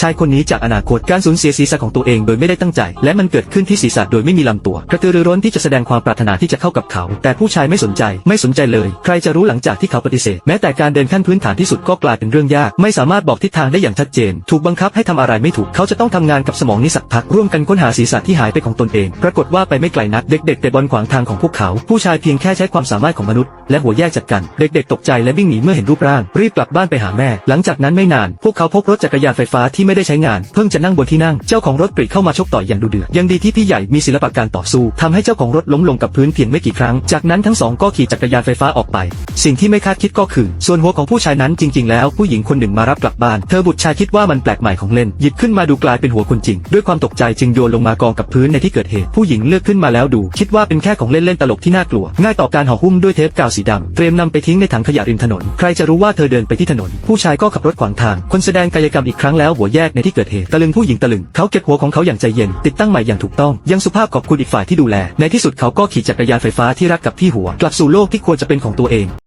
ชายคนนี้จากอนาคตการสูญเสียศีรษะของตัวเองโดยไม่ได้ตั้งใจ และมันเกิดขึ้นที่ศีรษะโดยไม่มีลำตัว กระตือรือร้นที่จะแสดงความปรารถนาที่จะเข้ากับเขา แต่ผู้ชายไม่สนใจ ไม่สนใจเลย ใครจะรู้หลังจากที่เขาปฏิเสธ แม้แต่การเดินขั้นพื้นฐานที่สุดก็กลายเป็นเรื่องยาก ไม่สามารถบอกทิศทางได้อย่างชัดเจน ถูกบังคับให้ทำอะไรไม่ถูก เขาจะต้องทำงานกับสมองนี้สักพัก ร่วมกันค้นหาศีรษะที่หายไปของตนเอง ปรากฏว่าไปไม่ไกลนัก เด็กๆแต่บอลขวางทางของพวกเขา ผู้ชายเพียงแค่ใช้ความสามารถของมนุษย์ และหัวแยกจากกัน เด็ก ๆ ตกใจและวิ่งหนีเมื่อเห็นรูปร่าง รีบกลับบ้านไปหาแม่ หลังจากนั้นไม่นาน พวกเขาพบรถจักรยานไฟฟ้าที่ไม่ได้ใช้งาน เพิ่งจะนั่งบนที่นั่ง เจ้าของรถปรีเข้ามาชกต่อยอย่างดุเดือดยังดีที่พี่ใหญ่มีศิลปะการต่อสู้ทำให้เจ้าของรถล้มลงกับพื้นเพียงไม่กี่ครั้ง จากนั้นทั้งสองก็ขี่จักรยานไฟฟ้าออกไป สิ่งที่ไม่คาดคิดก็คือ ส่วนหัวของผู้ชายนั้นจริง ๆ แล้วผู้หญิงคนหนึ่งมารับกลับบ้าน เธอบุตรชายคิดว่ามันแปลกใหม่ของเล่น หยิบขึ้นมาดูกลายเป็นหัวคนจริง ด้วยความตกใจจึงโยนลงมากองกับพื้นในที่เกิดเหตุ ผู้หญิงเลือกขึ้นมาแล้วดู คิดว่าเป็นแค่ของเล่นเล่นตลกที่น่ากลัว ง่ายต่อการห่อหุ้มด้วยเทปกาวสีดำเตรียมนำไปทิ้งในถังขยะริมถนน ใครจะรู้ว่าเธอเดินไปที่ถนน ผู้ชายก็ขับรถขวางทาง คนแสดงกายกรรมอีกครั้งแล้วหัวแยกในที่เกิดเหตุตะลึงผู้หญิงตะลึงเขาเก็บหัวของเขาอย่างใจเย็น ติดตั้งใหม่อย่างถูกต้อง ยังสุภาพขอบคุณอีกฝ่ายที่ดูแล ในที่สุดเขาก็ขี่จักรยานไฟฟ้าที่รักกับที่หัว กลับสู่โลกที่ควรจะเป็นของตัวเอง